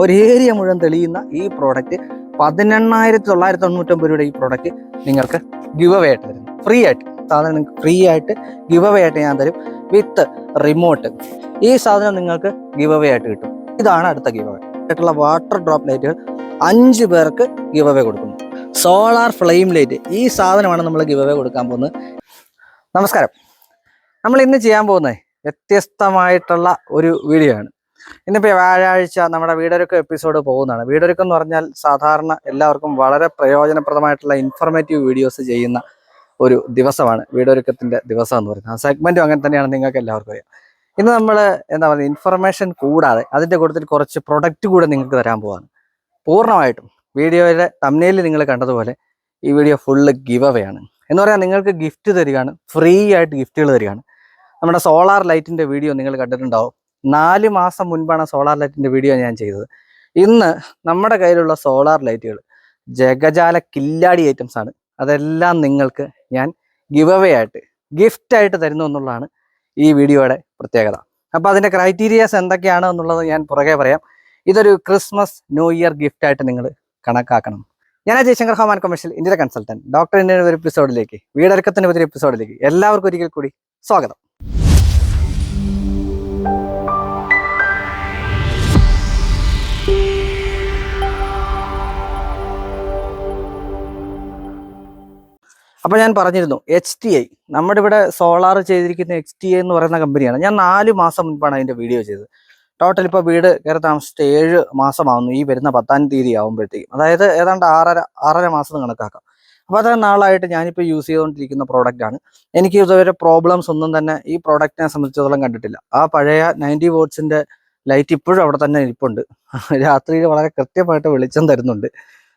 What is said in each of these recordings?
ഒരു ഏരിയ മുഴുവൻ തെളിയുന്ന ഈ പ്രോഡക്റ്റ് പതിനെണ്ണായിരത്തി തൊള്ളായിരത്തി തൊണ്ണൂറ്റൊമ്പത് രൂപയുടെ ഈ പ്രോഡക്റ്റ് നിങ്ങൾക്ക് ഗിവ് അവേ ആയിട്ട് തരും. ഫ്രീ ആയിട്ട്. സാധനം നിങ്ങൾക്ക് ഫ്രീ ആയിട്ട് ഗിവ് അവേ ആയിട്ട് ഞാൻ തരും വിത്ത് റിമോട്ട് ഈ സാധനം നിങ്ങൾക്ക് ഗിവ് അവേ ആയിട്ട് കിട്ടും. ഇതാണ് അടുത്ത ഗിവ് അവേ ആയിട്ടുള്ള വാട്ടർ ഡ്രോപ്പ് ലൈറ്റുകൾ അഞ്ച് പേർക്ക് ഗിവ് അവേ കൊടുക്കുന്നു. സോളാർ ഫ്ലെയിം ലൈറ്റ് ഈ സാധനമാണ് നമ്മൾ ഗിവ് അവേ കൊടുക്കാൻ പോകുന്നത്. നമസ്കാരം. നമ്മൾ ഇന്ന് ചെയ്യാൻ പോകുന്നത് വ്യത്യസ്തമായിട്ടുള്ള ഒരു വീഡിയോ ആണ്. ഇന്നിപ്പോൾ വ്യാഴാഴ്ച നമ്മുടെ വീടൊരുക്കം എപ്പിസോഡ് പോകുന്നതാണ്. വീടൊരുക്കം എന്ന് പറഞ്ഞാൽ സാധാരണ എല്ലാവർക്കും വളരെ പ്രയോജനപ്രദമായിട്ടുള്ള ഇൻഫർമേറ്റീവ് വീഡിയോസ് ചെയ്യുന്ന ഒരു ദിവസമാണ് വീടൊരുക്കത്തിന്റെ ദിവസം എന്ന് പറയുന്നത്. ആ സെഗ്മെന്റും അങ്ങനെ തന്നെയാണ് നിങ്ങൾക്ക് എല്ലാവർക്കും അറിയാം. ഇന്ന് നമ്മൾ എന്താ പറയുക ഇൻഫർമേഷൻ കൂടാതെ അതിന്റെ കൂട്ടത്തിൽ കുറച്ച് പ്രൊഡക്റ്റ് കൂടെ നിങ്ങൾക്ക് തരാൻ പോവാണ്. പൂർണമായിട്ടും വീഡിയോയുടെ തമ്മിലിൽ നിങ്ങൾ കണ്ടതുപോലെ ഈ വീഡിയോ ഫുള്ള് ഗിവ് അവേ ആണ്. എന്ന് പറയാൻ നിങ്ങൾക്ക് ഗിഫ്റ്റ് തരികയാണ് ഫ്രീ ആയിട്ട് ഗിഫ്റ്റുകൾ തരികയാണ്. നമ്മുടെ സോളാർ ലൈറ്റിന്റെ വീഡിയോ നിങ്ങൾ കണ്ടിട്ടുണ്ടാവും. നാല് മാസം മുൻപാണ് സോളാർ ലൈറ്റിന്റെ വീഡിയോ ഞാൻ ചെയ്തത്. ഇന്ന് നമ്മുടെ കയ്യിലുള്ള സോളാർ ലൈറ്റുകൾ ജഗജാല കില്ലാടി ഐറ്റംസ് ആണ്. അതെല്ലാം നിങ്ങൾക്ക് ഞാൻ ഗിവ് അവേ ആയിട്ട് ഗിഫ്റ്റ് ആയിട്ട് തരുന്നു എന്നുള്ളതാണ് ഈ വീഡിയോയുടെ പ്രത്യേകത. അപ്പോൾ അതിന്റെ ക്രൈറ്റീരിയാസ് എന്തൊക്കെയാണ് എന്നുള്ളത് ഞാൻ പുറകെ പറയാം. ഇതൊരു ക്രിസ്മസ് ന്യൂ ഇയർ ഗിഫ്റ്റ് ആയിട്ട് നിങ്ങൾ കണക്കാക്കണം. ഞാൻ Jayashankar home and commercial India consultant Doctor ഇന്ത്യയുടെ ഒരു എപ്പിസോഡിലേക്ക് വീടൊരുക്കത്തിന്റെ ഒരു എപ്പിസോഡിലേക്ക് എല്ലാവർക്കും ഒരിക്കൽ കൂടി സ്വാഗതം. അപ്പോൾ ഞാൻ പറഞ്ഞിരുന്നു എച്ച് ടി ഐ നമ്മുടെ ഇവിടെ സോളാർ ചെയ്തിരിക്കുന്ന എച്ച് ടി ഐ എന്ന് പറയുന്ന കമ്പനിയാണ്. ഞാൻ നാല് മാസം മുൻപാണ് അതിന്റെ വീഡിയോ ചെയ്തത്. ടോട്ടൽ ഇപ്പോൾ വീട് കയറി താമസിച്ചിട്ട് ഏഴ് മാസമാവുന്നു. ഈ വരുന്ന പത്താം തീയതി ആകുമ്പോഴത്തേക്കും അതായത് ഏതാണ്ട് ആറര ആറര മാസം കണക്കാക്കാം. അപ്പോൾ അത്ര നാളായിട്ട് ഞാനിപ്പോൾ യൂസ് ചെയ്തുകൊണ്ടിരിക്കുന്ന പ്രോഡക്റ്റാണ് എനിക്ക് ഇതുവരെ പ്രോബ്ലംസ് ഒന്നും തന്നെ ഈ പ്രോഡക്റ്റിനെ സംബന്ധിച്ചിടത്തോളം കണ്ടിട്ടില്ല. ആ പഴയ നയന്റി വോട്ട്സിന്റെ ലൈറ്റ് ഇപ്പോഴും അവിടെ തന്നെ ഇരിപ്പുണ്ട്. രാത്രിയിൽ വളരെ കൃത്യമായിട്ട് വെളിച്ചം തരുന്നുണ്ട്.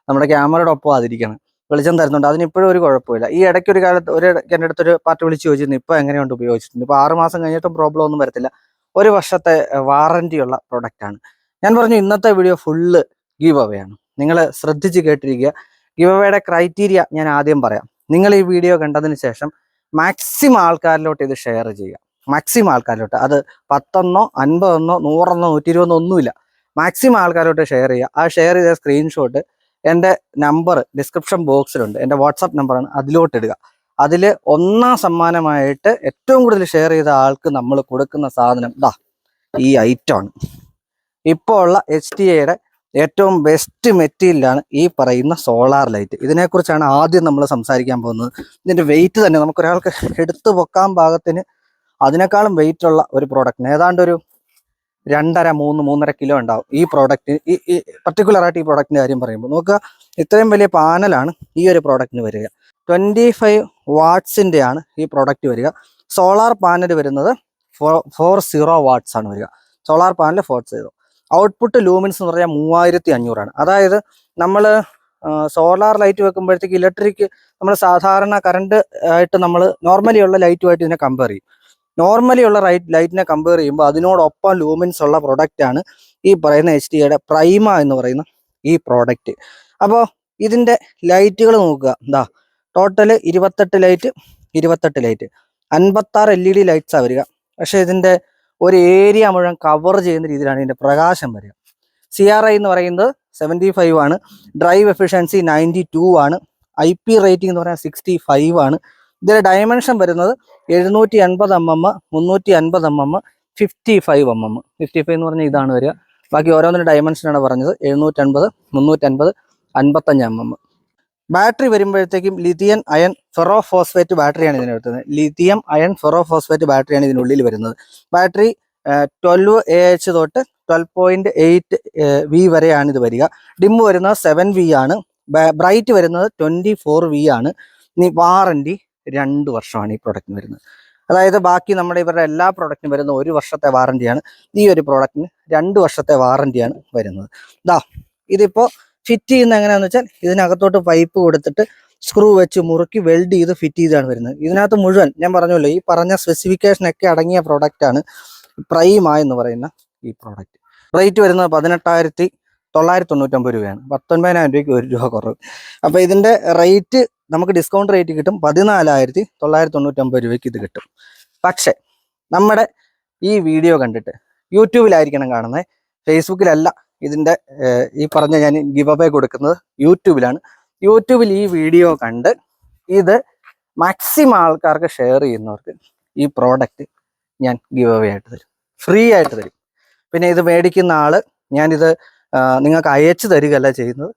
നമ്മുടെ ക്യാമറയുടെ ഒപ്പം അതിരിക്കണം. വെളിച്ചം തരുന്നുണ്ട്. അതിനിപ്പോഴും ഒരു കുഴപ്പമില്ല. ഈ ഇടയ്ക്ക് ഒരു കാലത്ത് ഒരു എന്റെ അടുത്തൊരു പാർട്ടി വിളിച്ച് ചോദിച്ചിരുന്നു ഇപ്പോൾ എങ്ങനെയുണ്ട് ഉപയോഗിച്ചിട്ടുണ്ട്? ഇപ്പോൾ ആറ് മാസം കഴിഞ്ഞിട്ടും പ്രോബ്ലം ഒന്നും വരത്തില്ല. ഒരു വർഷത്തെ വാറന്റിയുള്ള പ്രൊഡക്റ്റാണ് ഞാൻ പറഞ്ഞു ഇന്നത്തെ വീഡിയോ ഫുള്ള് ഗീവ് അവേ ആണ്. നിങ്ങൾ ശ്രദ്ധിച്ച് കേട്ടിരിക്കുക. ഗീവ് അവയുടെ ക്രൈറ്റീരിയ ഞാൻ ആദ്യം പറയാം. നിങ്ങൾ ഈ വീഡിയോ കണ്ടതിന് ശേഷം മാക്സിമം ആൾക്കാരിലോട്ട് ഇത് ഷെയർ ചെയ്യുക. മാക്സിമം ആൾക്കാരിലോട്ട്. അത് പത്തൊന്നോ അൻപതെന്നോ നൂറെന്നോ നൂറ്റി ഇരുപതെന്നോ ഒന്നുമില്ല. മാക്സിമം ആൾക്കാരോട്ട് ഷെയർ ചെയ്യുക. ആ ഷെയർ ചെയ്ത സ്ക്രീൻഷോട്ട് എന്റെ നമ്പർ ഡിസ്ക്രിപ്ഷൻ ബോക്സിലുണ്ട് എന്റെ വാട്സപ്പ് നമ്പറാണ് അതിലോട്ട് ഇടുക അതിൽ ഒന്നാം സമ്മാനമായിട്ട് ഏറ്റവും കൂടുതൽ ഷെയർ ചെയ്ത ആൾക്ക് നമ്മൾ കൊടുക്കുന്ന സാധനം ദാ ഈ ഐറ്റമാണ് ഇപ്പോൾ ഉള്ള എച്ച് ടി എയുടെ ഏറ്റവും ബെസ്റ്റ് മെറ്റീരിയലാണ് ഈ പറയുന്ന സോളാർ ലൈറ്റ് ഇതിനെക്കുറിച്ചാണ് ആദ്യം നമ്മൾ സംസാരിക്കാൻ പോകുന്നത്. ഇതിന്റെ വെയിറ്റ് തന്നെ നമുക്കൊരാൾക്ക് എടുത്തു പൊക്കാൻ ഭാഗത്തിന് അതിനേക്കാളും വെയിറ്റുള്ള ഒരു പ്രോഡക്റ്റിന് ഏതാണ്ട് ഒരു രണ്ടര മൂന്ന് മൂന്നര കിലോ ഉണ്ടാവും. ഈ പ്രോഡക്റ്റ് ഈ ഈ പർട്ടിക്കുലർ ആയിട്ട് ഈ പ്രോഡക്റ്റിന്റെ കാര്യം പറയുമ്പോൾ നോക്കുക. ഇത്രയും വലിയ പാനലാണ് ഈ ഒരു പ്രോഡക്റ്റിന് വരിക. ട്വന്റി ഫൈവ് വാട്ട്സിന്റെയാണ് ഈ പ്രോഡക്റ്റ് വരിക. സോളാർ പാനൽ വരുന്നത് ഫോർ സീറോ വാട്ട്സ് ആണ് വരിക. Solar panel four zero output lumens എന്ന് പറഞ്ഞാൽ മൂവായിരത്തി അഞ്ഞൂറാണ് അതായത് നമ്മൾ സോളാർ ലൈറ്റ് വെക്കുമ്പോഴത്തേക്ക് ഇലക്ട്രിക് നമ്മൾ സാധാരണ കറണ്ട് ആയിട്ട് നമ്മൾ നോർമലി ഉള്ള ലൈറ്റുമായിട്ട് ഇതിനെ കമ്പയർ ചെയ്യും. നോർമലി ഉള്ള റൈറ്റ് ലൈറ്റിനെ കമ്പയർ ചെയ്യുമ്പോൾ അതിനോടൊപ്പം ലൂമിൻസ് ഉള്ള പ്രൊഡക്റ്റ് ആണ് ഈ പറയുന്ന എച്ച് ഡിയുടെ പ്രൈമ എന്ന് പറയുന്ന ഈ പ്രോഡക്റ്റ് അപ്പോൾ ഇതിന്റെ ലൈറ്റുകൾ നോക്കുക. എന്താ ടോട്ടൽ ഇരുപത്തെട്ട് ലൈറ്റ് ഇരുപത്തെട്ട് ലൈറ്റ് അൻപത്താറ് എൽ ഇ ഡി ലൈറ്റ്സാണ് വരിക. പക്ഷേ ഇതിന്റെ ഒരു ഏരിയ മുഴുവൻ കവർ ചെയ്യുന്ന രീതിയിലാണ് ഇതിന്റെ പ്രകാശം വരിക. സി ആർ ഐ എന്ന് പറയുന്നത് സെവന്റി ഫൈവ് ആണ്. ഡ്രൈവ് എഫിഷ്യൻസി നയന്റി ടു ആണ്. ഐ പി റേറ്റിംഗ് എന്ന് പറയുന്നത് സിക്സ്റ്റി ഫൈവ് ആണ്. ഇതിന്റെ ഡയമെൻഷൻ വരുന്നത് എഴുന്നൂറ്റി അൻപത് എം എം മുന്നൂറ്റി അൻപത് M M fifty five M M. Fifty five എന്ന് പറഞ്ഞാൽ ഇതാണ് വരിക. ബാക്കി ഓരോന്നിന്റെ ഡയമെൻഷനാണ് പറഞ്ഞത്. എഴുന്നൂറ്റൻപത് മുന്നൂറ്റൻപത് അൻപത്തഞ്ച് എം എം. ബാറ്ററി വരുമ്പോഴത്തേക്കും ലിഥിയൻ അയൺ ഫെറോ ഫോസ്ഫേറ്റ് ബാറ്ററിയാണ് ഇതിന് വരുത്തുന്നത് ലിഥിയം അയൺ ഫെറോ ഫോസ്ഫേറ്റ് ബാറ്ററിയാണ് ഇതിനുള്ളിൽ വരുന്നത്. ബാറ്ററി ട്വൽവ് എ എച്ച് തൊട്ട് ട്വൽവ് പോയിന്റ് എയ്റ്റ് വി വരെയാണ് ഇത് വരിക. ഡിം വരുന്നത് സെവൻ വി ആണ്. ബ്രൈറ്റ് വരുന്നത് ട്വന്റി ഫോർ വി ആണ്. ഇനി വാറണ്ടി രണ്ട് വർഷമാണ് ഈ പ്രൊഡക്റ്റിന് വരുന്നത്. അതായത് ബാക്കി നമ്മുടെ ഇവരുടെ എല്ലാ പ്രൊഡക്റ്റിനും വരുന്ന ഒരു വർഷത്തെ വാറണ്ടിയാണ് ഈ ഒരു പ്രോഡക്റ്റിന് രണ്ട് വർഷത്തെ വാറണ്ടിയാണ് വരുന്നത്. ദാ ഇതിപ്പോൾ ഫിറ്റ് ചെയ്യുന്ന എങ്ങനെയാന്ന് വെച്ചാൽ ഇതിനകത്തോട്ട് പൈപ്പ് കൊടുത്തിട്ട് സ്ക്രൂ വെച്ച് മുറുക്കി വെൽഡ് ചെയ്ത് ഫിറ്റ് ചെയ്താണ് വരുന്നത്. ഇതിനകത്ത് മുഴുവൻ ഞാൻ പറഞ്ഞല്ലോ ഈ പറഞ്ഞ സ്പെസിഫിക്കേഷൻ ഒക്കെ അടങ്ങിയ പ്രോഡക്റ്റാണ് പ്രൈമ എന്ന് പറയുന്ന ഈ പ്രോഡക്റ്റ് റേറ്റ് വരുന്നത് പതിനെട്ടായിരത്തി തൊള്ളായിരത്തി തൊണ്ണൂറ്റൊമ്പത് രൂപയാണ്. പത്തൊൻപതിനായിരം രൂപയ്ക്ക് ഒരു രൂപ കുറവ്. അപ്പോൾ ഇതിന്റെ റേറ്റ് നമുക്ക് ഡിസ്കൗണ്ട് റേറ്റ് കിട്ടും പതിനാലായിരത്തി തൊള്ളായിരത്തി തൊണ്ണൂറ്റൊമ്പത് രൂപയ്ക്ക് ഇത് കിട്ടും. പക്ഷേ നമ്മുടെ ഈ വീഡിയോ കണ്ടിട്ട് യൂട്യൂബിലായിരിക്കണം കാണുന്നത്. ഫേസ്ബുക്കിലല്ല ഇതിന്റെ ഈ പറഞ്ഞ ഞാൻ ഗിവ് കൊടുക്കുന്നത് യൂട്യൂബിലാണ്. യൂട്യൂബിൽ ഈ വീഡിയോ കണ്ട് ഇത് മാക്സിമം ആൾക്കാർക്ക് ഷെയർ ചെയ്യുന്നവർക്ക് ഈ പ്രോഡക്റ്റ് ഞാൻ ഗിവ് അവേ ആയിട്ട് തരും. ഫ്രീ ആയിട്ട് തരും. പിന്നെ ഇത് മേടിക്കുന്ന ആൾ ഞാനിത് നിങ്ങൾക്ക് അയച്ചു തരികയല്ല ചെയ്യുന്നത്.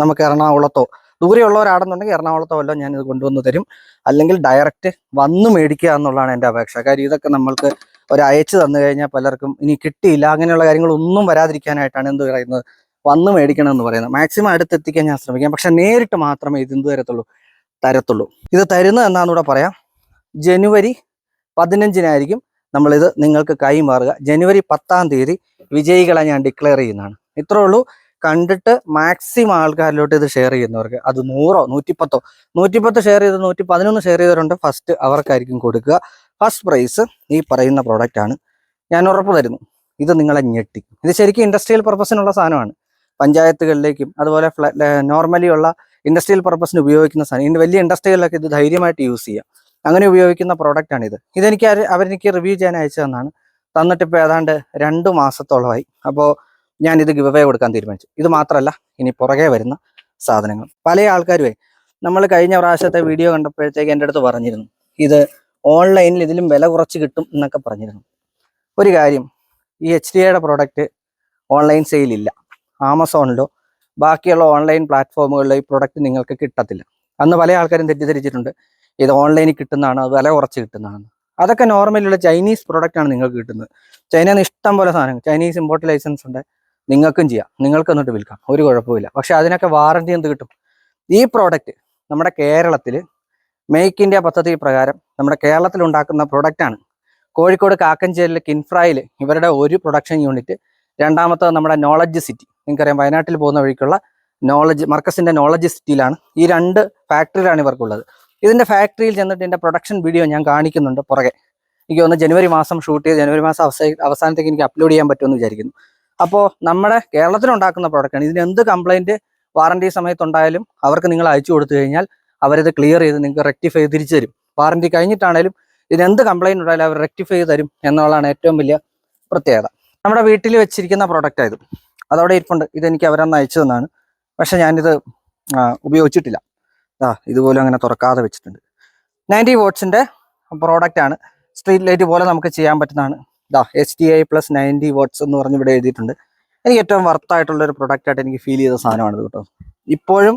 നമുക്ക് എറണാകുളത്തോ ദൂരെയുള്ളവരാണെന്നുണ്ടെങ്കിൽ എറണാകുളത്തോ വല്ലോ ഞാൻ ഇത് കൊണ്ടുവന്ന് തരും. അല്ലെങ്കിൽ ഡയറക്റ്റ് വന്ന് മേടിക്കുക എന്നുള്ളതാണ് എന്റെ അപേക്ഷ. കാര്യം ഇതൊക്കെ നമ്മൾക്ക് ഒരു തന്നു കഴിഞ്ഞാൽ പലർക്കും ഇനി കിട്ടിയില്ല അങ്ങനെയുള്ള കാര്യങ്ങളൊന്നും വരാതിരിക്കാനായിട്ടാണ് എന്ത് പറയുന്നത്? വന്ന് മേടിക്കണം എന്ന് പറയുന്നത്. മാക്സിമം അടുത്തെത്തിക്കാൻ ഞാൻ ശ്രമിക്കാം. പക്ഷെ നേരിട്ട് മാത്രമേ ഇത് എന്ത് തരത്തുള്ളൂ? തരത്തുള്ളൂ. ഇത് തരുന്നത് എന്നാന്നൂടെ പറയാം. ജനുവരി പതിനഞ്ചിനായിരിക്കും നമ്മളിത് നിങ്ങൾക്ക് കൈമാറുക. ജനുവരി പത്താം തീയതി വിജയികളെ ഞാൻ ഡിക്ലെയർ ചെയ്യുന്നതാണ്. ഇത്രേ ഉള്ളൂ. കണ്ടിട്ട് മാക്സിമം ആൾക്കാരിലോട്ട് ഇത് ഷെയർ ചെയ്യുന്നവർക്ക് അത് നൂറോ നൂറ്റിപ്പത്തോ നൂറ്റിപ്പത്ത് ഷെയർ ചെയ്ത് നൂറ്റി പതിനൊന്ന് ഷെയർ ചെയ്തവരുണ്ട്. ഫസ്റ്റ് അവർക്കായിരിക്കും കൊടുക്കുക. ഫസ്റ്റ് പ്രൈസ് ഈ പറയുന്ന പ്രോഡക്റ്റ് ആണ്. ഞാൻ ഉറപ്പ് തരുന്നു. ഇത് നിങ്ങളെ ഞെട്ടിക്കും ഇത് ശരിക്കും ഇൻഡസ്ട്രിയൽ പർപ്പസിനുള്ള സാധനമാണ്. പഞ്ചായത്തുകളിലേക്കും അതുപോലെ നോർമലി ഉള്ള ഇൻഡസ്ട്രിയൽ പർപ്പസിന് ഉപയോഗിക്കുന്ന സാധനം. വലിയ ഇൻഡസ്ട്രികളിലൊക്കെ ഇത് ധൈര്യമായിട്ട് യൂസ് ചെയ്യാം. അങ്ങനെ ഉപയോഗിക്കുന്ന പ്രോഡക്റ്റ് ആണ് ഇത് ഇതെനിക്ക് അവരെനിക്ക് റിവ്യൂ ചെയ്യാൻ അയച്ചു തന്നാണ് തന്നിട്ട് ഇപ്പോൾ ഏതാണ്ട് രണ്ട് മാസത്തോളമായി. അപ്പോൾ ഞാൻ ഇത് ഗിവ് അവേ കൊടുക്കാൻ തീരുമാനിച്ചു. ഇത് മാത്രമല്ല ഇനി പുറകെ വരുന്ന സാധനങ്ങൾ. പല ആൾക്കാരുമേ നമ്മൾ കഴിഞ്ഞ പ്രാവശ്യത്തെ വീഡിയോ കണ്ടപ്പോഴത്തേക്ക് എന്റെ അടുത്ത് പറഞ്ഞിരുന്നു. ഇത് ഓൺലൈനിൽ ഇതിലും വില കുറച്ച് കിട്ടും എന്നൊക്കെ പറഞ്ഞിരുന്നു. ഒരു കാര്യം ഈ എച്ച് ഡി ഐയുടെ പ്രോഡക്റ്റ് ഓൺലൈൻ സെയിലില്ല ആമസോണിലോ ബാക്കിയുള്ള ഓൺലൈൻ പ്ലാറ്റ്ഫോമുകളിലോ ഈ പ്രോഡക്റ്റ് നിങ്ങൾക്ക് കിട്ടത്തില്ല. അന്ന് പല ആൾക്കാരും തെറ്റിദ്ധരിച്ചിട്ടുണ്ട്. ഇത് ഓൺലൈനിൽ കിട്ടുന്നതാണ് വില കുറച്ച് കിട്ടുന്നതാണ്. അതൊക്കെ നോർമലുള്ള ചൈനീസ് പ്രോഡക്റ്റ് ആണ് നിങ്ങൾക്ക് കിട്ടുന്നത്. ചൈനയിൽ നിന്ന് ഇഷ്ടം പോലെ സാധനങ്ങൾ. ചൈനീസ് ഇമ്പോർട്ട് ലൈസൻസ് ഉണ്ട്. നിങ്ങൾക്കും ചെയ്യാം. നിങ്ങൾക്ക് എന്നിട്ട് വിൽക്കാം. ഒരു കുഴപ്പമില്ല പക്ഷെ അതിനൊക്കെ വാറണ്ടി എന്ത് കിട്ടും? ഈ പ്രോഡക്റ്റ് നമ്മുടെ കേരളത്തിൽ മേക്ക് ഇന്ത്യ പദ്ധതി പ്രകാരം നമ്മുടെ കേരളത്തിൽ ഉണ്ടാക്കുന്ന പ്രൊഡക്റ്റാണ് കോഴിക്കോട് കാക്കഞ്ചേരിയിലെ കിൻഫ്രയിൽ ഇവരുടെ ഒരു പ്രൊഡക്ഷൻ യൂണിറ്റ് രണ്ടാമത്തത് നമ്മുടെ നോളജ് സിറ്റി നിങ്ങൾക്കറിയാം വയനാട്ടിൽ പോകുന്ന വഴിക്കുള്ള നോളജ് മർക്കസിന്റെ നോളജ് സിറ്റിയിലാണ് ഈ രണ്ട് ഫാക്ടറിയിലാണ് ഇവർക്കുള്ളത്. ഇതിന്റെ ഫാക്ടറിയിൽ ചെന്നിട്ട് ഇതിന്റെ പ്രൊഡക്ഷൻ വീഡിയോ ഞാൻ കാണിക്കുന്നുണ്ട് പുറകെ. എനിക്ക് തോന്നുന്നു ജനുവരി മാസം ഷൂട്ട് ചെയ്ത് ജനുവരി മാസം അവസാന അവസാനത്തേക്ക് എനിക്ക് അപ്ലോഡ് ചെയ്യാൻ പറ്റുമെന്ന് വിചാരിക്കുന്നു. അപ്പോൾ നമ്മുടെ കേരളത്തിൽ ഉണ്ടാക്കുന്ന പ്രോഡക്റ്റാണ് ഇതിന് എന്ത് കംപ്ലൈന്റ് വാറണ്ടി സമയത്തുണ്ടായാലും അവർക്ക് നിങ്ങൾ അയച്ചു കൊടുത്തു കഴിഞ്ഞാൽ അവരിത് ക്ലിയർ ചെയ്ത് നിങ്ങൾക്ക് റെക്ടിഫൈ തിരിച്ചു തരും. വാറണ്ടി കഴിഞ്ഞിട്ടാണേലും ഇതിന് എന്ത് കംപ്ലൈന്റ് ഉണ്ടായാലും അവർ റെക്ടിഫൈ ചെയ്ത് തരും എന്നുള്ളതാണ് ഏറ്റവും വലിയ പ്രത്യേകത. നമ്മുടെ വീട്ടിൽ വെച്ചിരിക്കുന്ന പ്രോഡക്റ്റ് ഇത്. അതവിടെ ഇരിപ്പുണ്ട്. ഇതെനിക്ക് അവരന്ന് അയച്ചു തന്നാണ്. പക്ഷെ ഞാനിത് ഉപയോഗിച്ചിട്ടില്ല. ആ ഇതുപോലെ അങ്ങനെ തുറക്കാതെ വെച്ചിട്ടുണ്ട്. നയന്റി വോട്ട്സിന്റെ പ്രോഡക്റ്റാണ് സ്ട്രീറ്റ് ലൈറ്റ് പോലെ നമുക്ക് ചെയ്യാൻ പറ്റുന്നതാണ്. ഇതാ H T I plus ninety watts എന്ന് പറഞ്ഞ് ഇവിടെ എഴുതിയിട്ടുണ്ട്. എനിക്ക് ഏറ്റവും വർത്തായിട്ടുള്ള ഒരു പ്രൊഡക്റ്റ് ആയിട്ട് എനിക്ക് ഫീൽ ചെയ്ത സാധനമാണ് ഇത് കേട്ടോ. ഇപ്പോഴും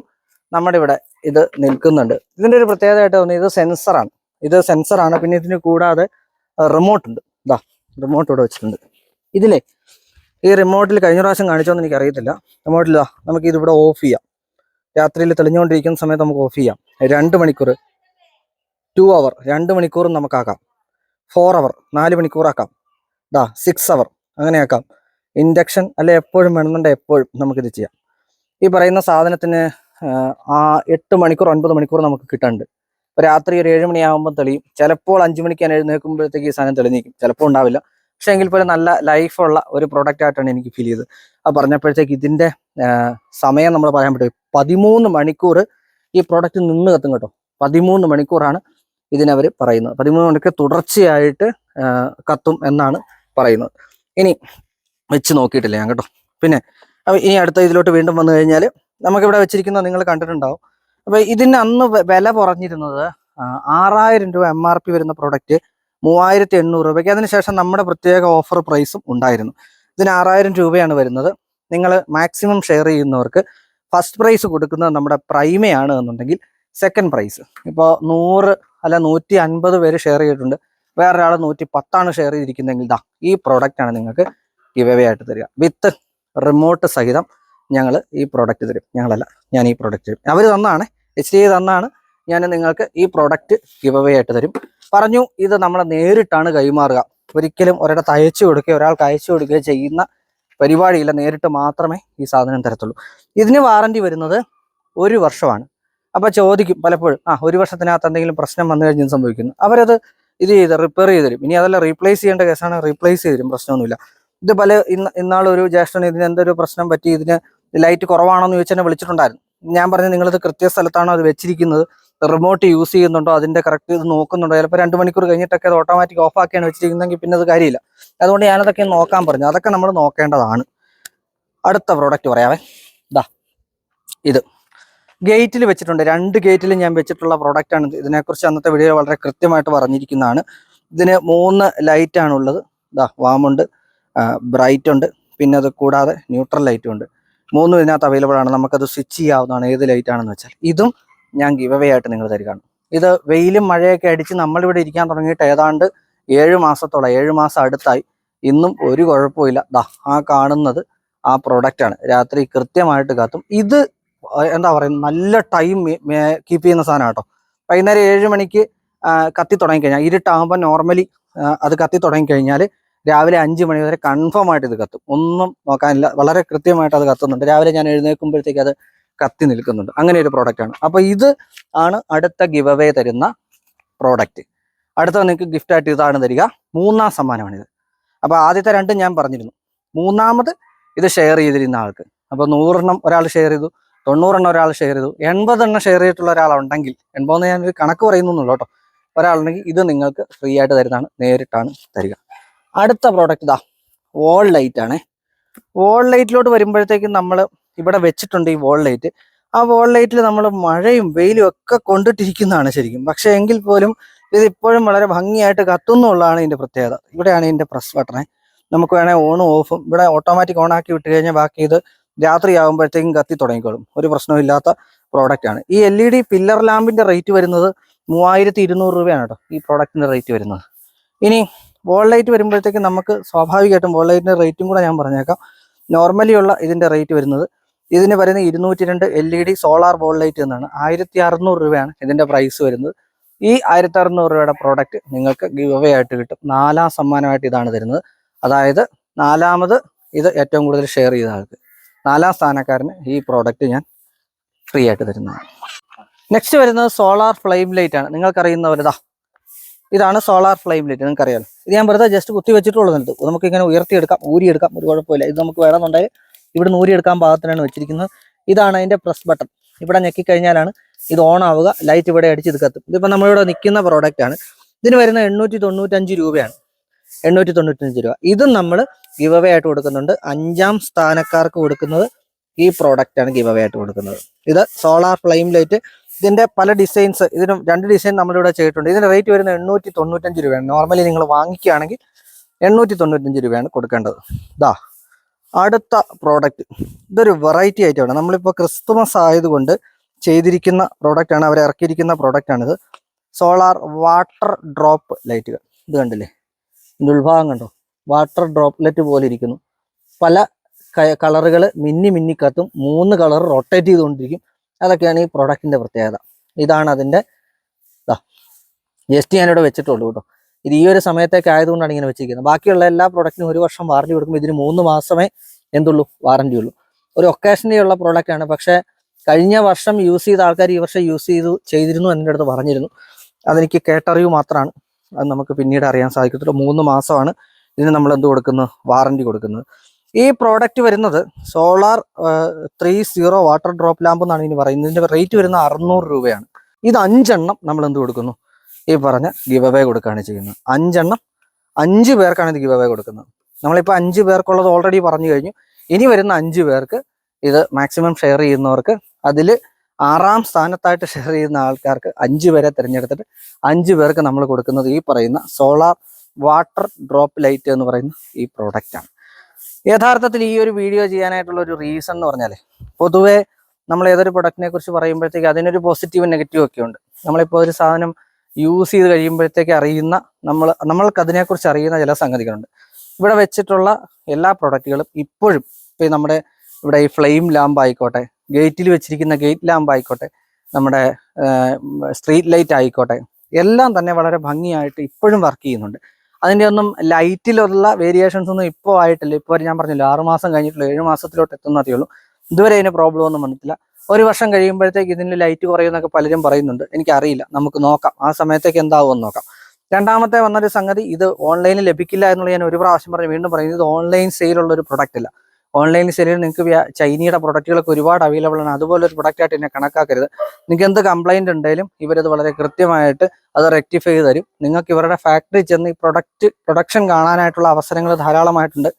നമ്മുടെ ഇവിടെ ഇത് നിൽക്കുന്നുണ്ട്. ഇതിന്റെ ഒരു പ്രത്യേകതയായിട്ട് തോന്നി ഇത് സെൻസറാണ് ഇത് സെൻസറാണ് പിന്നെ ഇതിന് കൂടാതെ റിമോട്ട് ഉണ്ട്. ഇതാ റിമോട്ട് ഇവിടെ വെച്ചിട്ടുണ്ട്. ഇതിലെ ഈ റിമോട്ടിൽ കഴിഞ്ഞ പ്രാവശ്യം കാണിച്ചോന്ന് എനിക്ക് അറിയത്തില്ല റിമോട്ടിൽ ഇതാ നമുക്ക് ഇതിവിടെ ഓഫ് ചെയ്യാം. രാത്രിയിൽ തെളിഞ്ഞുകൊണ്ടിരിക്കുന്ന സമയത്ത് നമുക്ക് ഓഫ് ചെയ്യാം. രണ്ട് മണിക്കൂർ ടു അവർ രണ്ട് മണിക്കൂറും നമുക്കാക്കാം. ഫോർ അവർ നാല് മണിക്കൂറാക്കാം. ഇതാ സിക്സ് അവർ അങ്ങനെയാക്കാം ഇൻഡക്ഷൻ അല്ലെ എപ്പോഴും വേണമെന്നുണ്ടെങ്കിൽ എപ്പോഴും നമുക്കിത് ചെയ്യാം. ഈ പറയുന്ന സാധനത്തിന് ആ എട്ട് മണിക്കൂർ ഒൻപത് മണിക്കൂർ നമുക്ക് കിട്ടാണ്ട് രാത്രി ഒരു ഏഴ് മണിയാകുമ്പോൾ തെളിയും. ചിലപ്പോൾ അഞ്ചു മണിക്ക് ഞാൻ എഴുന്നേൽക്കുമ്പോഴത്തേക്ക് ഈ സാധനം തെളിഞ്ഞിരിക്കും. ചിലപ്പോൾ ഉണ്ടാവില്ല. പക്ഷെ എങ്കിൽ പോലും നല്ല ലൈഫുള്ള ഒരു പ്രോഡക്റ്റ് ആയിട്ടാണ് എനിക്ക് ഫീൽ ചെയ്തത്. അത് പറഞ്ഞപ്പോഴത്തേക്ക് ഇതിന്റെ സമയം നമ്മൾ പറയാൻ പറ്റും. പതിമൂന്ന് മണിക്കൂർ ഈ പ്രോഡക്റ്റ് നിന്ന് കത്തും കേട്ടോ. പതിമൂന്ന് മണിക്കൂറാണ് ഇതിനവർ പറയുന്നത്. പതിമൂന്ന് മണിക്കൂർ തുടർച്ചയായിട്ട് കത്തും എന്നാണ് പറയുന്നത് ഇനി വെച്ച് നോക്കിയിട്ടില്ല ഞാൻ കേട്ടോ. പിന്നെ ഇനി അടുത്ത ഇതിലോട്ട് വീണ്ടും വന്നു കഴിഞ്ഞാൽ നമുക്കിവിടെ വെച്ചിരിക്കുന്ന നിങ്ങൾ കണ്ടിട്ടുണ്ടാവും. അപ്പൊ ഇതിന് അന്ന് വില കുറഞ്ഞിരുന്നത് ആറായിരം രൂപ എം ആർ പി വരുന്ന പ്രോഡക്റ്റ് മൂവായിരത്തി എണ്ണൂറ് രൂപയ്ക്ക്. അതിനുശേഷം നമ്മുടെ പ്രത്യേക ഓഫർ പ്രൈസും ഉണ്ടായിരുന്നു. ഇതിന് ആറായിരം രൂപയാണ് വരുന്നത്. നിങ്ങൾ മാക്സിമം ഷെയർ ചെയ്യുന്നവർക്ക് ഫസ്റ്റ് പ്രൈസ് കൊടുക്കുന്നത് നമ്മുടെ പ്രൈമയാണ് എന്നുണ്ടെങ്കിൽ സെക്കൻഡ് പ്രൈസ് ഇപ്പോൾ നൂറ് അല്ല നൂറ്റി അൻപത് പേര് ഷെയർ ചെയ്തിട്ടുണ്ട്. വേറൊരാൾ നൂറ്റി പത്താണ് ഷെയർ ചെയ്തിരിക്കുന്നതെങ്കിൽ ദാ ഈ പ്രോഡക്റ്റാണ് നിങ്ങൾക്ക് ഗിവ് ആയിട്ട് തരിക. വിത്ത് റിമോട്ട് സഹിതം ഞങ്ങൾ ഈ പ്രോഡക്റ്റ് തരും. ഞങ്ങളല്ല ഞാൻ ഈ പ്രോഡക്റ്റ് തരും. അവർ തന്നാണ് എച്ച് ഡി തന്നാണ് ഞാൻ നിങ്ങൾക്ക് ഈ പ്രോഡക്റ്റ് ഗിവ് ആയിട്ട് തരും. പറഞ്ഞു ഇത് നമ്മൾ നേരിട്ടാണ് കൈമാറുക. ഒരിക്കലും ഒരിടത്ത് അയച്ചു കൊടുക്കുകയോ ഒരാൾക്ക് അയച്ചു കൊടുക്കുകയോ ചെയ്യുന്ന പരിപാടിയില്ല. നേരിട്ട് മാത്രമേ ഈ സാധനം തരത്തുള്ളൂ. ഇതിന് വാറണ്ടി വരുന്നത് ഒരു വർഷമാണ്. അപ്പോൾ ചോദിക്കും പലപ്പോഴും ആ ഒരു വർഷത്തിനകത്ത് എന്തെങ്കിലും പ്രശ്നം വന്നു കഴിഞ്ഞാൽ സംഭവിക്കുന്നു. അവരത് ഇത് ചെയ്ത് റിപ്പയർ ചെയ്ത് തരും. ഇനി അതല്ല റീപ്ലേസ് ചെയ്യേണ്ട കേസാണ് റീപ്ലേസ് ചെയ്ത് തരും. പ്രശ്നമൊന്നുമില്ല. ഇത് പല ഇന്ന് ഇന്നാളൊരു ജ്യേഷ്ഠൻ ഇതിന് എന്തൊരു പ്രശ്നം പറ്റി? ഇതിന് ലൈറ്റ് കുറവാണെന്ന് ചോദിച്ച് എന്നെ വിളിച്ചിട്ടുണ്ടായിരുന്നു. ഞാൻ പറഞ്ഞു നിങ്ങളിത് കൃത്യ സ്ഥലത്താണോ അത് വെച്ചിരിക്കുന്നത്? റിമോട്ട് യൂസ് ചെയ്യുന്നുണ്ടോ? അതിന്റെ കറക്റ്റ് ഇത് നോക്കുന്നുണ്ടോ? ചിലപ്പോൾ രണ്ട് മണിക്കൂർ കഴിഞ്ഞിട്ടൊക്കെ അത് ഓട്ടോമാറ്റിക് ഓഫ് ആക്കിയാണ് വെച്ചിരിക്കുന്നതെങ്കിൽ പിന്നെ അത് കാര്യമില്ല. അതുകൊണ്ട് ഞാനതൊക്കെ നോക്കാൻ പറഞ്ഞു. അതൊക്കെ നമ്മൾ നോക്കേണ്ടതാണ്. അടുത്ത പ്രോഡക്റ്റ് പറയാവേ. ഇതാ ഇത്. ഗേറ്റിൽ വെച്ചിട്ടുണ്ട്. രണ്ട് ഗേറ്റിൽ ഞാൻ വെച്ചിട്ടുള്ള പ്രോഡക്റ്റ് ആണ് ഇതിനെക്കുറിച്ച് അന്നത്തെ വീഡിയോ വളരെ കൃത്യമായിട്ട് പറഞ്ഞിരിക്കുന്നതാണ്. ഇതിന് മൂന്ന് ലൈറ്റ് ആണുള്ളത് ഇതാ വാമുണ്ട് ബ്രൈറ്റ് ഉണ്ട്. പിന്നെ അത് കൂടാതെ ന്യൂട്രൽ ലൈറ്റും ഉണ്ട്. മൂന്നും ഇതിനകത്ത് അവൈലബിൾ ആണ്. നമുക്കത് സ്വിച്ച് ചെയ്യാവുന്നതാണ് ഏത് ലൈറ്റ് ആണെന്ന് വെച്ചാൽ. ഇതും ഞാൻ ഗിവ് ആയിട്ട് നിങ്ങൾ തരികയാണ്. ഇത് വെയിലും മഴയൊക്കെ അടിച്ച് നമ്മളിവിടെ ഇരിക്കാൻ തുടങ്ങിയിട്ട് ഏതാണ്ട് ഏഴ് മാസത്തോളം ഏഴ് മാസം അടുത്തായി. ഇന്നും ഒരു കുഴപ്പമില്ല ദാ ആ കാണുന്നത് ആ പ്രോഡക്റ്റാണ് രാത്രി കൃത്യമായിട്ട് കാത്തും. ഇത് എന്താ പറയുക നല്ല ടൈം കീപ്പ് ചെയ്യുന്ന സാധനം കേട്ടോ വൈകുന്നേരം ഏഴ് മണിക്ക് കത്തി തുടങ്ങിക്കഴിഞ്ഞാൽ ഇരുട്ടാകുമ്പോൾ നോർമലി അത് കത്തി തുടങ്ങിക്കഴിഞ്ഞാൽ രാവിലെ അഞ്ച് മണി വരെ കൺഫേം ആയിട്ട് ഇത് കത്തും. ഒന്നും നോക്കാനില്ല. വളരെ കൃത്യമായിട്ട് അത് കത്തുന്നുണ്ട്. രാവിലെ ഞാൻ എഴുന്നേൽക്കുമ്പോഴത്തേക്ക് അത് കത്തി നിൽക്കുന്നുണ്ട്. അങ്ങനെ ഒരു പ്രോഡക്റ്റാണ് ആണ്. അപ്പൊ ഇത് ആണ് അടുത്ത ഗിവ് അവേ തരുന്ന പ്രോഡക്റ്റ് അടുത്ത നിങ്ങൾക്ക് ഗിഫ്റ്റ് ആയിട്ട് ഇതാണ് തരിക. മൂന്നാം സമ്മാനമാണിത്. അപ്പോൾ ആദ്യത്തെ രണ്ടും ഞാൻ പറഞ്ഞിരുന്നു. മൂന്നാമത് ഇത് ഷെയർ ചെയ്തിരുന്ന ആൾക്ക്. അപ്പൊ നൂറെണ്ണം ഒരാൾ ഷെയർ ചെയ്തു. തൊണ്ണൂറെണ്ണം ഒരാൾ ഷെയർ ചെയ്തു. എൺപതെണ്ണം ഷെയർ ചെയ്തിട്ടുള്ള ഒരാളുണ്ടെങ്കിൽ എൺപതെന്ന് ഞാനൊരു കണക്ക് പറയുന്നുള്ളൂ കേട്ടോ. ഒരാളുണ്ടെങ്കിൽ ഇത് നിങ്ങൾക്ക് ഫ്രീ ആയിട്ട് തരുന്നതാണ് നേരിട്ടാണ് തരിക. അടുത്ത പ്രോഡക്റ്റ് ഇതാ വോൾ ലൈറ്റ് ആണ്. വോൾ ലൈറ്റിലോട്ട് വരുമ്പോഴത്തേക്കും നമ്മൾ ഇവിടെ വെച്ചിട്ടുണ്ട് ഈ വോൾ ലൈറ്റ് ആ വോൾ ലൈറ്റിൽ നമ്മൾ മഴയും വെയിലും ഒക്കെ കൊണ്ടിട്ടിരിക്കുന്നതാണ് ശരിക്കും. പക്ഷെ എങ്കിൽ പോലും ഇത് ഇപ്പോഴും വളരെ ഭംഗിയായിട്ട് കത്തുന്നുള്ളതാണ് ഇതിന്റെ പ്രത്യേകത. ഇവിടെയാണ് ഇതിന്റെ പ്രസ് ബട്ടണേ നമുക്ക് വേണേൽ ഓണും ഓഫും ഇവിടെ ഓട്ടോമാറ്റിക് ഓൺ ആക്കി വിട്ട് കഴിഞ്ഞാൽ ബാക്കി ഇത് രാത്രി ആകുമ്പോഴത്തേക്കും കത്തി തുടങ്ങിക്കോളും. ഒരു പ്രോഡക്റ്റ് ആണ്. ഈ എൽ ഇ ഡി പില്ലർ ലാമ്പിന്റെ റേറ്റ് വരുന്നത് മൂവായിരത്തി ഇരുന്നൂറ് രൂപയാണ് കേട്ടോ ഈ പ്രോഡക്റ്റിന്റെ റേറ്റ് വരുന്നത്. ഇനി വോൾ ലൈറ്റ് വരുമ്പോഴത്തേക്കും നമുക്ക് സ്വാഭാവികമായിട്ടും വോൾ ലൈറ്റിന്റെ റേറ്റും കൂടെ ഞാൻ പറഞ്ഞേക്കാം. നോർമലി ഉള്ള ഇതിന്റെ റേറ്റ് വരുന്നത് ഇതിന് വരുന്ന ഇരുന്നൂറ്റി രണ്ട് L E D solar wall light എന്നാണ്. ആയിരത്തി അറുന്നൂറ് രൂപയാണ് ഇതിന്റെ പ്രൈസ് വരുന്നത്. ഈ ആയിരത്തി അറുന്നൂറ് രൂപയുടെ പ്രോഡക്റ്റ് നിങ്ങൾക്ക് ഗിവ് അവേ ആയിട്ട് കിട്ടും. നാലാം സമ്മാനമായിട്ട് ഇതാണ് തരുന്നത്. അതായത് നാലാമത് ഇത് ഏറ്റവും കൂടുതൽ ഷെയർ ചെയ്ത ആൾക്ക്. നാലാം സ്ഥാനക്കാരന് ഈ പ്രോഡക്റ്റ് ഞാൻ ഫ്രീ ആയിട്ട് തരുന്നതാണ്. നെക്സ്റ്റ് വരുന്നത് സോളാർ ഫ്ലെയിം ലൈറ്റ് ആണ്. നിങ്ങൾക്കറിയുന്ന ഇതാ ഇതാണ് സോളാർ ഫ്ലെയിം ലൈറ്റ് നിങ്ങൾക്കറിയാലോ? ഇത് ഞാൻ വെറുതെ ജസ്റ്റ് കുത്തി വെച്ചിട്ടുള്ളത് നമുക്ക് ഇങ്ങനെ ഉയർത്തിയെടുക്കാം ഊരിയെടുക്കാം ഒരു കുഴപ്പമില്ല. ഇത് നമുക്ക് വേണമെന്നുണ്ടെങ്കിൽ ഇവിടെ നിന്ന് ഊരിയെടുക്കാൻ പാകത്തിനാണ് വെച്ചിരിക്കുന്നത്. ഇതാണ് അതിന്റെ പ്രസ് ബട്ടൺ ഇവിടെ ഞെക്കിക്കഴിഞ്ഞാലാണ് ഇത് ഓൺ ആവുക ലൈറ്റ് ഇവിടെ അടിച്ച് ഇത് കത്തും. ഇതിപ്പോൾ നമ്മളിവിടെ നിൽക്കുന്ന പ്രോഡക്റ്റാണ് ഇതിന് വരുന്ന എണ്ണൂറ്റി തൊണ്ണൂറ്റഞ്ച് രൂപയാണ്. എണ്ണൂറ്റി തൊണ്ണൂറ്റഞ്ച് രൂപ. ഇതും നമ്മൾ ഗിവ് അവേ ആയിട്ട് കൊടുക്കുന്നുണ്ട്. അഞ്ചാം സ്ഥാനക്കാർക്ക് കൊടുക്കുന്നത് ഈ പ്രോഡക്റ്റ് ആണ് ഗിവ് അവേ ആയിട്ട് കൊടുക്കുന്നത്. ഇത് സോളാർ ഫ്ലെയിം ലൈറ്റ് ഇതിന്റെ പല ഡിസൈൻസ് ഇതിനും രണ്ട് ഡിസൈൻ നമ്മളിവിടെ ചെയ്തിട്ടുണ്ട്. ഇതിന്റെ റേറ്റ് വരുന്നത് എണ്ണൂറ്റി തൊണ്ണൂറ്റഞ്ച് രൂപയാണ്. നോർമലി നിങ്ങൾ വാങ്ങിക്കുകയാണെങ്കിൽ എണ്ണൂറ്റി തൊണ്ണൂറ്റഞ്ച് രൂപയാണ് കൊടുക്കേണ്ടത്. ഇതാ അടുത്ത പ്രോഡക്റ്റ് ഇതൊരു വെറൈറ്റി ആയിട്ടാണ്. നമ്മളിപ്പോൾ ക്രിസ്തുമസ് ആയതുകൊണ്ട് ചെയ്തിരിക്കുന്ന പ്രോഡക്റ്റ് ആണ് അവർ ഇറക്കിയിരിക്കുന്ന പ്രോഡക്റ്റ് ആണിത് സോളാർ വാട്ടർ ഡ്രോപ്പ് ലൈറ്റുകൾ ഇത് കണ്ടില്ലേ? ഇതിന്റെ ഉൾഭാഗം കണ്ടോ? വാട്ടർ ഡ്രോപ്ലെറ്റ് പോലെ ഇരിക്കുന്നു. പല കളറുകൾ മിന്നി മിന്നി കത്തും മൂന്ന് കളർ റൊട്ടേറ്റ് ചെയ്തുകൊണ്ടിരിക്കും. അതൊക്കെയാണ് ഈ പ്രോഡക്റ്റിന്റെ പ്രത്യേകത. ഇതാണ് അതിന്റെ ജസ്റ്റ് ഞാനിവിടെ വെച്ചിട്ടുള്ളൂ കേട്ടോ. ഇത് ഈ ഒരു സമയത്തേക്ക് ആയതുകൊണ്ടാണ് ഇങ്ങനെ വെച്ചിരിക്കുന്നത്. ബാക്കിയുള്ള എല്ലാ പ്രോഡക്റ്റിനും ഒരു വർഷം വാറണ്ടി കൊടുക്കുമ്പോൾ ഇതിന് മൂന്ന് മാസമേ എന്തുള്ളൂ? വാറണ്ടി ഉള്ളൂ. ഒരു ഒക്കേഷനിലുള്ള ഉള്ള പ്രോഡക്റ്റ് ആണ് പക്ഷേ കഴിഞ്ഞ വർഷം യൂസ് ചെയ്ത ആൾക്കാർ ഈ വർഷം യൂസ് ചെയ്തു ചെയ്തിരുന്നു എന്റെ അടുത്ത് പറഞ്ഞിരുന്നു. അതെനിക്ക് കേട്ടറിവ് മാത്രമാണ്. അത് നമുക്ക് പിന്നീട് അറിയാൻ സാധിക്കത്തുള്ളൂ. മൂന്ന് മാസമാണ്. ഇതിന് നമ്മൾ എന്ത് കൊടുക്കുന്നു? വാറണ്ടി കൊടുക്കുന്നത് ഈ പ്രോഡക്റ്റ് വരുന്നത് solar three zero water drop lamp എന്നാണ് ഇനി പറയുന്നത്. ഇതിന്റെ റേറ്റ് വരുന്നത് അറുന്നൂറ് രൂപയാണ്. ഇത് അഞ്ചെണ്ണം നമ്മൾ എന്ത് കൊടുക്കുന്നു? ഈ പറഞ്ഞ ഗിവ് അവേ കൊടുക്കുകയാണ് ചെയ്യുന്നത്. അഞ്ചെണ്ണം അഞ്ച് പേർക്കാണ് ഇത് ഗിവ് അവേ കൊടുക്കുന്നത്. നമ്മളിപ്പോൾ അഞ്ച് പേർക്കുള്ളത് ഓൾറെഡി പറഞ്ഞു കഴിഞ്ഞു. ഇനി വരുന്ന അഞ്ച് പേർക്ക് ഇത് മാക്സിമം ഷെയർ ചെയ്യുന്നവർക്ക് അതിൽ ആറാം സ്ഥാനത്തായിട്ട് ഷെയർ ചെയ്യുന്ന ആൾക്കാർക്ക് അഞ്ച് പേരെ തിരഞ്ഞെടുത്തിട്ട് അഞ്ച് പേർക്ക് നമ്മൾ കൊടുക്കുന്നത് ഈ പറയുന്ന സോളാർ വാട്ടർ ഡ്രോപ്പ് ലൈറ്റ് എന്ന് പറയുന്ന ഈ പ്രോഡക്റ്റാണ് യഥാർത്ഥത്തിൽ ഈ ഒരു വീഡിയോ ചെയ്യാനായിട്ടുള്ള ഒരു റീസൺ എന്ന് പറഞ്ഞാൽ പൊതുവേ നമ്മൾ ഏതൊരു പ്രൊഡക്റ്റിനെ കുറിച്ച് പറയുമ്പോഴത്തേക്ക് അതിനൊരു പോസിറ്റീവും നെഗറ്റീവും ഒക്കെ ഉണ്ട്. നമ്മളിപ്പോൾ ഒരു സാധനം യൂസ് ചെയ്ത് കഴിയുമ്പോഴത്തേക്ക് അറിയുന്ന നമ്മൾ നമ്മൾക്ക് അതിനെക്കുറിച്ച് അറിയുന്ന ചില സംഗതികളുണ്ട്. ഇവിടെ വെച്ചിട്ടുള്ള എല്ലാ പ്രൊഡക്റ്റുകളും ഇപ്പോഴും ഇപ്പം നമ്മുടെ ഇവിടെ ഈ ഫ്ലെയിം ലാമ്പ് ആയിക്കോട്ടെ ഗേറ്റിൽ വെച്ചിരിക്കുന്ന ഗേറ്റ് ലാമ്പ് ആയിക്കോട്ടെ നമ്മുടെ സ്ട്രീറ്റ് ലൈറ്റ് ആയിക്കോട്ടെ എല്ലാം തന്നെ വളരെ ഭംഗിയായിട്ട് ഇപ്പോഴും വർക്ക് ചെയ്യുന്നുണ്ട്. അതിന്റെ ഒന്നും ലൈറ്റിലുള്ള വേരിയേഷൻസ് ഒന്നും ഇപ്പോൾ ആയിട്ടില്ല. ഇപ്പോൾ ഞാൻ പറഞ്ഞില്ല ആറ് മാസം കഴിഞ്ഞിട്ടുള്ള ഏഴ് മാസത്തിലോട്ട് എത്തുന്നതേ ഉള്ളൂ. ഇതുവരെ അതിന് പ്രോബ്ലം ഒന്നും വന്നിട്ടില്ല. ഒരു വർഷം കഴിയുമ്പോഴത്തേക്ക് ഇതിന് ലൈറ്റ് കുറയുമെന്നൊക്കെ പലരും പറയുന്നുണ്ട്. എനിക്കറിയില്ല. നമുക്ക് നോക്കാം. ആ സമയത്തേക്ക് എന്താവുമെന്ന് നോക്കാം. രണ്ടാമത്തെ വന്നൊരു സംഗതി ഇത് ഓൺലൈനിൽ ലഭിക്കില്ല എന്നുള്ളത് ഞാൻ ഒരു പ്രാവശ്യം പറഞ്ഞു വീണ്ടും പറയുന്നത് ഓൺലൈൻ സെയിലുള്ള ഒരു പ്രൊഡക്റ്റ് അല്ല. ഓൺലൈൻ സെയിലിൽ നിങ്ങൾക്ക് ചൈനയുടെ പ്രൊഡക്റ്റുകളൊക്കെ ഒരുപാട് അവൈലബിൾ ആണ്. അതുപോലെ ഒരു പ്രൊഡക്റ്റ് ആയിട്ട് എന്നെ കണക്കാക്കരുത്. നിങ്ങൾക്ക് എന്ത് കംപ്ലൈന്റ് ഉണ്ടെങ്കിലും ഇവരത് വളരെ കൃത്യമായിട്ട് അത് റെക്ടിഫൈ ചെയ്ത് തരും. നിങ്ങൾക്ക് ഇവരുടെ ഫാക്ടറി ചെന്ന് ഈ പ്രൊഡക്റ്റ് പ്രൊഡക്ഷൻ കാണാനായിട്ടുള്ള അവസരങ്ങൾ ധാരാളമായിട്ടുണ്ട്.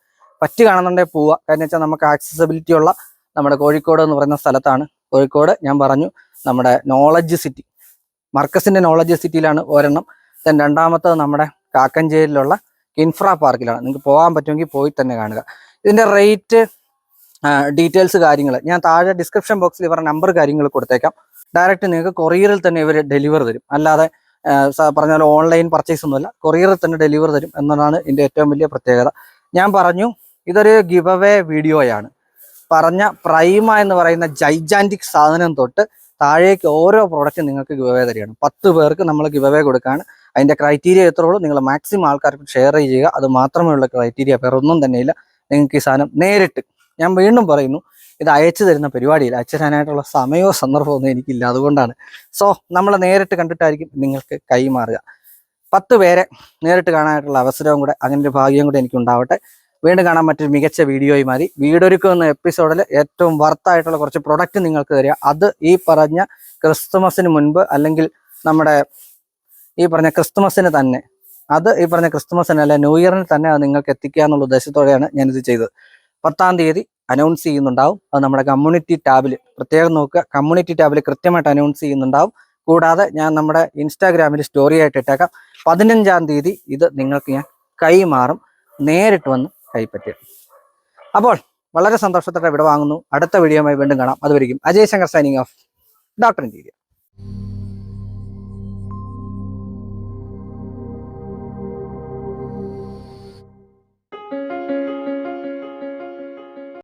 പറ്റുകയാണെന്നുണ്ടെങ്കിൽ പോവുക. കാരണം വെച്ചാൽ നമുക്ക് ആക്സസിബിലിറ്റി ഉള്ള നമ്മുടെ കോഴിക്കോട് എന്ന് പറയുന്ന സ്ഥലത്താണ് കോഴിക്കോട്. ഞാൻ പറഞ്ഞു നമ്മുടെ നോളജ് സിറ്റി മർക്കസിന്റെ നോളജ് സിറ്റിയിലാണ് ഒരെണ്ണം. ദെൻ രണ്ടാമത്തത് നമ്മുടെ കാക്കഞ്ചേരിയിലുള്ള ഇൻഫ്രാ പാർക്കിലാണ് നിങ്ങൾക്ക് പോകാൻ പറ്റുമെങ്കിൽ പോയി തന്നെ കാണുക. ഇതിന്റെ റേറ്റ് ഡീറ്റെയിൽസ് കാര്യങ്ങൾ ഞാൻ താഴെ ഡിസ്ക്രിപ്ഷൻ ബോക്സിൽ ഇവരുടെ നമ്പർ കാര്യങ്ങൾ കൊടുത്തേക്കാം. ഡയറക്റ്റ് നിങ്ങൾക്ക് കൊറിയറിൽ തന്നെ ഇവർ ഡെലിവർ തരും. അല്ലാതെ ആ, സ- പറഞ്ഞ പോലെ ഓൺലൈൻ പർച്ചേസ് ഒന്നുമല്ല. കൊറിയറിൽ തന്നെ ഡെലിവർ തരും എന്നതാണ് ഇതിന്റെ ഏറ്റവും വലിയ പ്രത്യേകത. ഞാൻ പറഞ്ഞു ഇതൊരു ഗിവ് അവേ വീഡിയോയാണ്. പറഞ്ഞ പ്രൈമ എന്ന് പറയുന്ന ജൈജാന്റിക് സാധനം തൊട്ട് താഴേക്ക് ഓരോ പ്രോഡക്റ്റും നിങ്ങൾക്ക് ഗിവ് അവേ തരികയാണ്. പത്ത് പേർക്ക് നമ്മൾ ഗിവ് അവേ കൊടുക്കുകയാണ് അതിന്റെ ക്രൈറ്റീരിയ എത്ര ഉള്ളൂ നിങ്ങൾ മാക്സിമം ആൾക്കാർക്ക് ഷെയർ ചെയ്യുക. അത് മാത്രമേ ഉള്ള ക്രൈറ്റീരിയ വേറെ ഒന്നും തന്നെയില്ല. നിങ്ങൾക്ക് ഈ സാധനം നേരിട്ട് ഞാൻ വീണ്ടും പറയുന്നു ഇത് അയച്ചു തരുന്ന പരിപാടിയിൽ അയച്ചു തരാനായിട്ടുള്ള സമയമോ സന്ദർഭമോ ഒന്നും എനിക്കില്ല. അതുകൊണ്ടാണ്. സോ നമ്മൾ നേരിട്ട് കണ്ടിട്ടായിരിക്കും നിങ്ങൾക്ക് കൈമാറുക. പത്ത് പേരെ നേരിട്ട് കാണാനായിട്ടുള്ള അവസരവും കൂടെ അങ്ങനെ ഒരു ഭാഗ്യം കൂടെ എനിക്ക് ഉണ്ടാവട്ടെ വീണ്ടും കാണാൻ മറ്റൊരു മികച്ച വീഡിയോയുമായി വീടൊരുക്കുന്ന എപ്പിസോഡിൽ ഏറ്റവും വർത്തായിട്ടുള്ള കുറച്ച് പ്രൊഡക്റ്റ് നിങ്ങൾക്ക് തരിക. അത് ഈ പറഞ്ഞ ക്രിസ്തുമസിന് മുൻപ് അല്ലെങ്കിൽ നമ്മുടെ ഈ പറഞ്ഞ ക്രിസ്തുമസിന് തന്നെ അത് ഈ പറഞ്ഞ ക്രിസ്തുമസിന് അല്ലെ ന്യൂ ഇയറിന് തന്നെ അത് നിങ്ങൾക്ക് എത്തിക്കുക എന്നുള്ള ഉദ്ദേശത്തോടെയാണ് ഞാനിത് ചെയ്തത്. പത്താം തീയതി അനൗൺസ് ചെയ്യുന്നുണ്ടാവും. അത് നമ്മുടെ കമ്മ്യൂണിറ്റി ടാബിൽ പ്രത്യേകം നോക്കുക. കമ്മ്യൂണിറ്റി ടാബിൽ കൃത്യമായിട്ട് അനൗൺസ് ചെയ്യുന്നുണ്ടാവും. കൂടാതെ ഞാൻ നമ്മുടെ ഇൻസ്റ്റാഗ്രാമിൽ സ്റ്റോറി ആയിട്ട് ഇട്ടേക്കാം. പതിനഞ്ചാം തീയതി ഇത് നിങ്ങൾക്ക് ഞാൻ കൈമാറും. നേരിട്ട് വന്ന് കൈപ്പറ്റും. അപ്പോൾ വളരെ സന്തോഷത്തോടെ വിടവാങ്ങുന്നു. അടുത്ത വീഡിയോയുമായി വീണ്ടും കാണാം. അതുവരെയും Ajay Shankar signing off Doctor interior